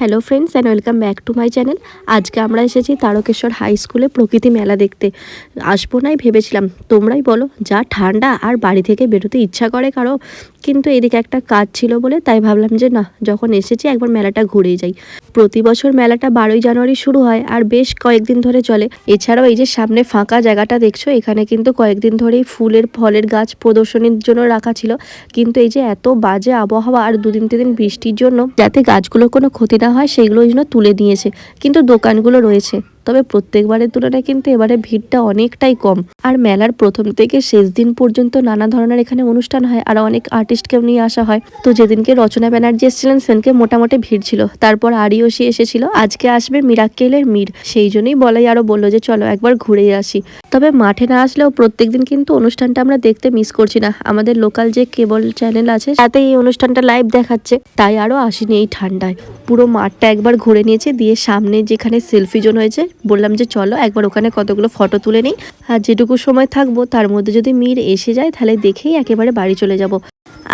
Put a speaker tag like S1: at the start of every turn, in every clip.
S1: Hello friends and welcome back to my channel আজকে আমরা এসেছি তারকেশ্বর হাই স্কুলে প্রকৃতি মেলা দেখতে। আসব নাই ভেবেছিলাম। তোমরাই বলো, যা ঠান্ডা আর বাড়ি থেকে বেরোতে ইচ্ছা করে কারও? কিন্তু এদিকে একটা কাজ ছিল বলে তাই ভাবলাম যে না, যখন এসেছি একবার মেলাটা ঘুরেই যাই। প্রতি বছর মেলাটা বারোই জানুয়ারি শুরু হয় আর বেশ কয়েকদিন ধরে চলে। এছাড়াও এই যে সামনে ফাঁকা জায়গাটা দেখছ, এখানে কিন্তু কয়েকদিন ধরেই ফুলের, ফলের গাছ প্রদর্শনীর জন্য রাখা ছিল। কিন্তু এই যে এত বাজে আবহাওয়া আর দুদিন তিন বৃষ্টির জন্য যাতে গাছগুলোর কোনো ক্ষতি না হয় সেইগুলো জন্য তুলে নিয়েছে। কিন্তু দোকানগুলো রয়েছে। তবে প্রত্যেকবারের তুলনায় কিন্তু এবারে ভিড়টা অনেকটাই কম। আর মেলার প্রথম থেকে শেষ দিন পর্যন্ত নানা ধরনের এখানে অনুষ্ঠান হয়, আর অনেক আর্টিস্টকেও নিয়ে আসা হয়। তো যেদিনকে রচনা ব্যানার্জি এসেছিলেন, সেদিনকে মোটামুটি ভিড় ছিল। তারপর আরিয়সী এসেছিল, আজকে আসবে মিরাক্কেলের মির। সেই জন্যই বলাই আরও বলল যে, চলো একবার ঘুরে আসি। তবে মাঠে না আসলেও প্রত্যেকদিন কিন্তু অনুষ্ঠানটা আমরা দেখতে মিস করছি না। আমাদের লোকাল যে কেবল চ্যানেল আছে তাতে এই অনুষ্ঠানটা লাইভ দেখাচ্ছে। তাই আরও আসিনি এই ঠান্ডায়। পুরো মাঠটা একবার ঘুরে নিয়েছে, দিয়ে সামনে যেখানে সেলফি জোন হয়েছে বললাম যে চলো একবার ওখানে কতগুলো ফটো তুলে নিই। আর যেটুকু সময় থাকব, তার মধ্যে যদি মির এসে যায়, তাহলে দেখেই একেবারে বাড়ি চলে যাব।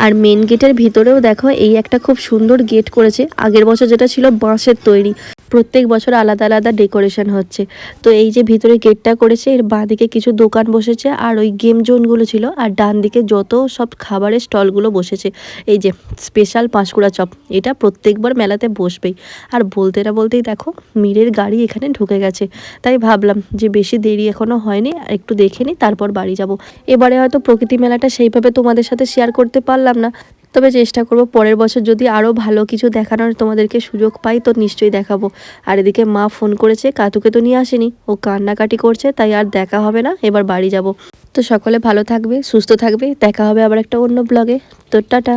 S1: আর মেন গেটের ভিতরেও দেখো, এই একটা খুব সুন্দর গেট করেছে। আগের বছর যেটা ছিল বাঁশের তৈরি। প্রত্যেক বছর আলাদা আলাদা ডেকোরেশন হচ্ছে। তো এই যে ভিতরে গেটটা করেছে, এর বাঁ দিকে কিছু দোকান বসেছে, আর ওই গেম জোনগুলো ছিল, আর ডান দিকে যত সব খাবারের স্টলগুলো বসেছে, এই যে স্পেশাল পাঁশকুড়া চপ, এটা প্রত্যেকবার মেলাতে বসবেই। আর বলতে না বলতেই দেখো, মীরের গাড়ি এখানে ঢুকে গেছে। তাই ভাবলাম যে বেশি দেরি এখনও হয়নি, আর একটু দেখে নিই তারপর বাড়ি যাব। এবারে হয়তো প্রকৃতি মেলাটা সেইভাবে তোমাদের সাথে শেয়ার করতে পারলাম না। তবে চেষ্টা করব। পরের বছর যদি আরও ভালো কিছু দেখানোর তোমাদেরকে সুযোগ পাই, তো নিশ্চয়ই দেখাবো। আর এদিকে মা ফোন করেছে, কাতুকে তো নিয়ে আসেনি। ও কান্নাকাটি করছে, তাই আর দেখা হবে না, এবার বাড়ি যাব। তো সকলে ভালো থাকবে, সুস্থ থাকবে। দেখা হবে আবার একটা অন্য ব্লগে তো টাটা।